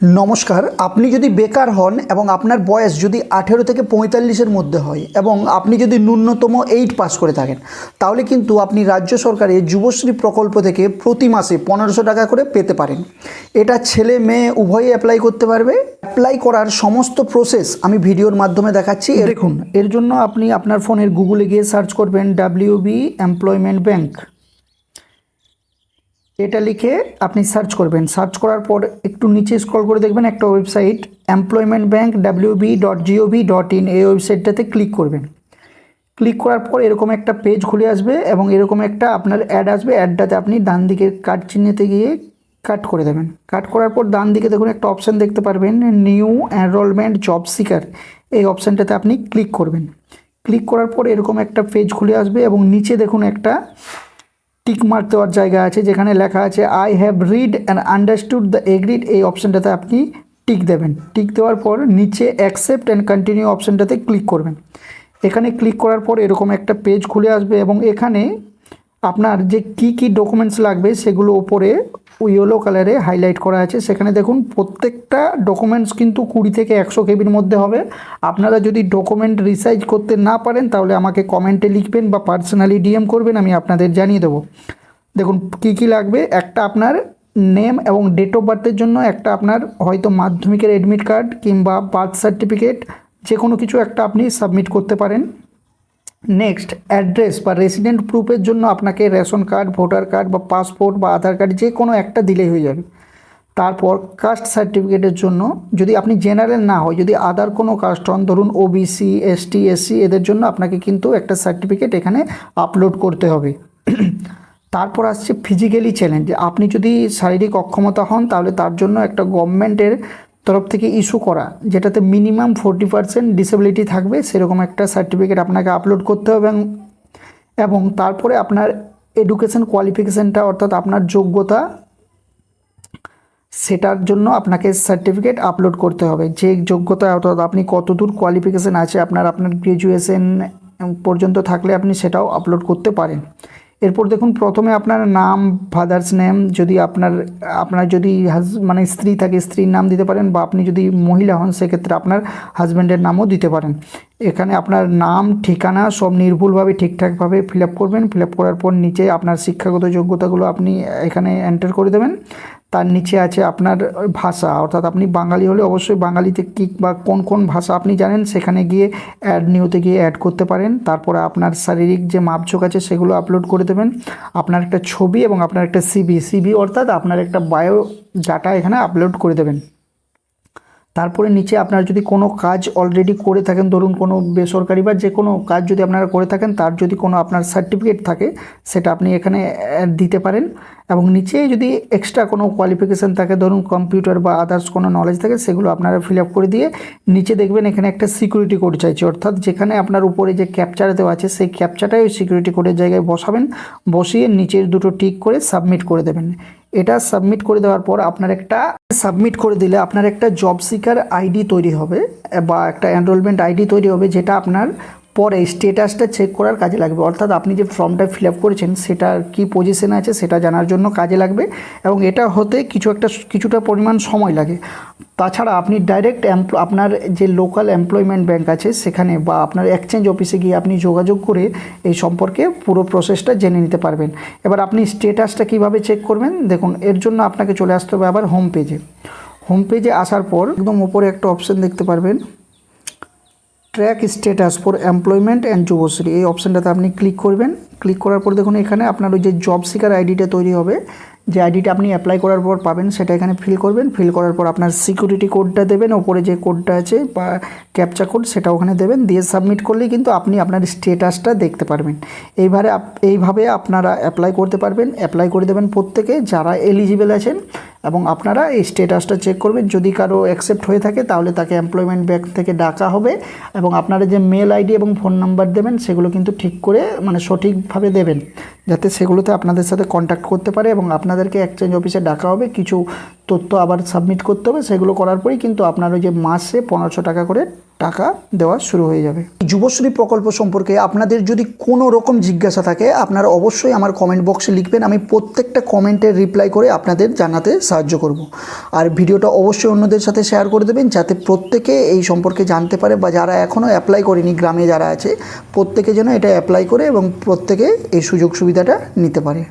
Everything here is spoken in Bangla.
নমস্কার, আপনি যদি বেকার হন এবং আপনার বয়স যদি আঠেরো থেকে পঁয়তাল্লিশের মধ্যে হয় এবং আপনি যদি ন্যূনতম এইট পাস করে থাকেন, তাহলে কিন্তু আপনি রাজ্য সরকারের যুবশ্রী প্রকল্প থেকে প্রতি মাসে পনেরোশো টাকা করে পেতে পারেন। এটা ছেলে মেয়ে উভয়ে অ্যাপ্লাই করতে পারবে। অ্যাপ্লাই করার সমস্ত প্রসেস আমি ভিডিওর মাধ্যমে দেখাচ্ছি। দেখুন, এর জন্য আপনি আপনার ফোনের গুগলে গিয়ে সার্চ করবেন ডাব্লিউবি এমপ্লয়মেন্ট ব্যাংক এটা লিখে আপনি সার্চ করবেন। সার্চ করার পর একটু নিচে স্ক্রল করে দেখবেন একটা website employment bank WB dot GOV dot in এই ওয়েবসাইটটাতে ক্লিক করবেন। ক্লিক করার পর এরকম একটা পেজ খুলে আসবে এবং এরকম একটা আপনার অ্যাড আসবে। অ্যাডটাতে আপনি ডান দিকে কাট চিহ্নেতে গিয়ে কাট করে দেবেন। কাট করার পর ডান দিকে দেখুন একটা অপশান দেখতে পারবেন নিউ এনরোলমেন্ট জব সিকার এই অপশানটাতে আপনি ক্লিক করবেন। ক্লিক করার পর এরকম একটা পেজ খুলে আসবে এবং নিচে দেখুন একটা টিক মার্ক দেওয়ার জায়গা আছে যেখানে লেখা আছে I have read and understood the agreed এই অপশানটাতে আপনি টিক দেবেন। টিক দেওয়ার পর নিচে অ্যাকসেপ্ট অ্যান্ড কন্টিনিউ অপশানটাতে ক্লিক করবেন। এখানে ক্লিক করার পর এরকম একটা পেজ খুলে আসবে এবং এখানে আপনার যে কি কি ডকুমেন্টস লাগবে সেগুলো ওপরে ইয়েলো কালারে হাইলাইট করা আছে। সেখানে দেখুন, প্রত্যেকটা ডকুমেন্টস কিন্তু কুড়ি থেকে একশো কেবির মধ্যে হবে। আপনারা যদি ডকুমেন্ট রিসাইজ করতে না পারেন, তাহলে আমাকে কমেন্টে লিখবেন বা পার্সোনালি ডিএম করবেন, আমি আপনাদের জানিয়ে দেবো। দেখুন, কি কি লাগবে? একটা আপনার নেম এবং ডেট অফ বার্থের জন্য, একটা আপনার হয়তো মাধ্যমিকের অ্যাডমিট কার্ড কিংবা বার্থ সার্টিফিকেট যে কোনো কিছু একটা আপনি সাবমিট করতে পারেন। নেক্সট অ্যাড্রেস বা রেসিডেন্ট প্রুফের জন্য আপনাকে রেশন কার্ড ভোটার কার্ড বা পাসপোর্ট বা আধার কার্ড যে কোনো একটা দিলেই হয়ে যাবে। তারপর কাস্ট সার্টিফিকেটের জন্য যদি আপনি জেনারেল না হয়, যদি আদার কোনো কাস্ট হন, ধরুন ওবিসি এসটি এসসি এদের জন্য আপনাকে কিন্তু একটা সার্টিফিকেট এখানে আপলোড করতে হবে। তারপর আসছে ফিজিক্যালি চ্যালেঞ্জ আপনি যদি শারীরিক অক্ষমতা হন, তাহলে তার জন্য একটা গভর্নমেন্টের তরফ থেকে ইস্যু করা, যেটাতে মিনিমাম ফোরটি পার্সেন্ট ডিসেবিলিটি থাকবে, সেরকম একটা সার্টিফিকেট আপনাকে আপলোড করতে হবে এবং তারপরে আপনার এডুকেশন কোয়ালিফিকেশানটা অর্থাৎ আপনার যোগ্যতা, সেটার জন্য আপনাকে সার্টিফিকেট আপলোড করতে হবে। যে যোগ্যতা অর্থাৎ আপনি কতদূর কোয়ালিফিকেশান আছে, আপনার আপনার গ্র্যাজুয়েশন পর্যন্ত থাকলে আপনি সেটাও আপলোড করতে পারেন। এরপর দেখুন, প্রথমে আপনার নাম ফাদার্স নেম যদি আপনার আপনার যদি হাজ মানে স্ত্রী থাকে, স্ত্রীর নাম দিতে পারেন বা আপনি যদি মহিলা হন, সেক্ষেত্রে আপনার হাজব্যান্ডের নামও দিতে পারেন। এখানে আপনার নাম, ঠিকানা সব নির্ভুলভাবে, ঠিকঠাকভাবে ফিল আপ করবেন। ফিল আপ করার পর নিচে আপনার শিক্ষাগত যোগ্যতাগুলো আপনি এখানে এন্টার করে দেবেন। তার নিচে আছে আপনার ভাষা। অর্থাৎ আপনি বাঙালি হলে অবশ্যই বাঙালিতে কী বা কোন কোন ভাষা আপনি জানেন, সেখানে গিয়ে অ্যাড নিউতে গিয়ে অ্যাড করতে পারেন। তারপরে আপনার শারীরিক যে মাপঝোক আছে সেগুলো আপলোড করে দেবেন। আপনার একটা ছবি এবং আপনার একটা সিবি সিবি অর্থাৎ আপনার একটা বায়ো ডাটা এখানে আপলোড করে দেবেন। তারপরে নিচে আপনারা যদি কোনো কাজ অলরেডি করে থাকেন, ধরুন কোনো বেসরকারি বা যে কোনো কাজ যদি আপনারা করে থাকেন, তার যদি কোনো আপনার সার্টিফিকেট থাকে, সেটা আপনি এখানে দিতে পারেন। এবং নিচে যদি এক্সট্রা কোনো কোয়ালিফিকেশান থাকে, ধরুন কম্পিউটার বা আদার্স কোনো নলেজ থাকে, সেগুলো আপনারা ফিল আপ করে দিয়ে নিচে দেখবেন এখানে একটা সিকিউরিটি কোড চাইছে। অর্থাৎ যেখানে আপনার উপরে যে ক্যাপচার দেওয়া আছে, সেই ক্যাপচাটাই ওই সিকিউরিটি কোডের জায়গায় বসাবেন, বসিয়ে নিচের দুটো টিক করে সাবমিট করে দেবেন। এটা সাবমিট করে দেওয়ার পর আপনার একটা সাবমিট করে দিলে আপনার একটা জব সিকার আইডি তৈরি হবে, বা একটা এনরোলমেন্ট আইডি তৈরি হবে, যেটা আপনার পরে স্টেটাসটা চেক করার কাজে লাগবে। অর্থাৎ আপনি যে ফর্মটা ফিল আপ করেছেন সেটার কী পজিশনে আছে সেটা জানার জন্য কাজে লাগবে এবং এটা হতে কিছু একটা, কিছুটা পরিমাণ সময় লাগে। তাছাড়া আপনি ডাইরেক্ট আপনার যে লোকাল এমপ্লয়মেন্ট ব্যাংক আছে, সেখানে বা আপনার এক্সচেঞ্জ অফিসে গিয়ে আপনি যোগাযোগ করে এই সম্পর্কে পুরো প্রসেসটা জেনে নিতে পারবেন। এবার আপনি স্টেটাসটা কীভাবে চেক করবেন? দেখুন, এর জন্য আপনাকে চলে আসতে হবে আবার হোম পেজে হোম পেজে আসার পর একদম ওপরে একটা অপশান দেখতে পারবেন। Track status for employment and Yuvashree এই অপশানটাতে আপনি ক্লিক করবেন। ক্লিক করার পর দেখুন এখানে আপনার ওই যে জব সিকার আইডিটা তৈরি হবে। যে আইডিটা আপনি অ্যাপ্লাই করার পর পাবেন, সেটা এখানে ফিল করবেন। ফিল করার পর আপনার সিকিউরিটি কোডটা দেবেন। ওপরে যে কোডটা আছে বা ক্যাপচা কোড সেটা ওখানে দেবেন। দিয়ে সাবমিট করলেই কিন্তু আপনি আপনার স্টেটাসটা দেখতে পারবেন। এইভাবে এইভাবে আপনারা অ্যাপ্লাই করতে পারবেন। অ্যাপ্লাই করে দেবেন প্রত্যেকে। যারা এলিজিবেল আছেন এবং আপনারা এই স্টেটাসটা চেক করবেন। যদি কারও অ্যাকসেপ্ট হয়ে থাকে, তাহলে তাকে এমপ্লয়মেন্ট ব্যাংক থেকে ডাকা হবে এবং আপনারা যে মেল আইডি এবং ফোন নাম্বার দেবেন, সেগুলো কিন্তু ঠিক করে মানে সঠিকভাবে দেবেন। যাতে সেগুলোতে আপনাদের সাথে কন্ট্যাক্ট করতে পারে এবং আপনাদেরকে এক্সচেঞ্জ অফিসে ডাকা হবে। কিছু তথ্য আবার সাবমিট করতে হবে। সেগুলো করার পরেই কিন্তু আপনার ওই যে মাসে পনেরোশো টাকা করে টাকা দেওয়া শুরু হয়ে যাবে। যুবশ্রী প্রকল্প সম্পর্কে আপনাদের যদি কোনো রকম জিজ্ঞাসা থাকে, আপনারা অবশ্যই আমার কমেন্ট বক্সে লিখবেন, আমি প্রত্যেকটা কমেন্টের রিপ্লাই করে আপনাদের জানাতে সাহায্য করব। আর ভিডিওটা অবশ্যই অন্যদের সাথে শেয়ার করে দেবেন, যাতে প্রত্যেকে এই সম্পর্কে জানতে পারে বা যারা এখনও অ্যাপ্লাই করেনি, গ্রামে যারা আছে, প্রত্যেকে যেন এটা অ্যাপ্লাই করে এবং প্রত্যেকে এই সুযোগ সুবিধাটা নিতে পারে।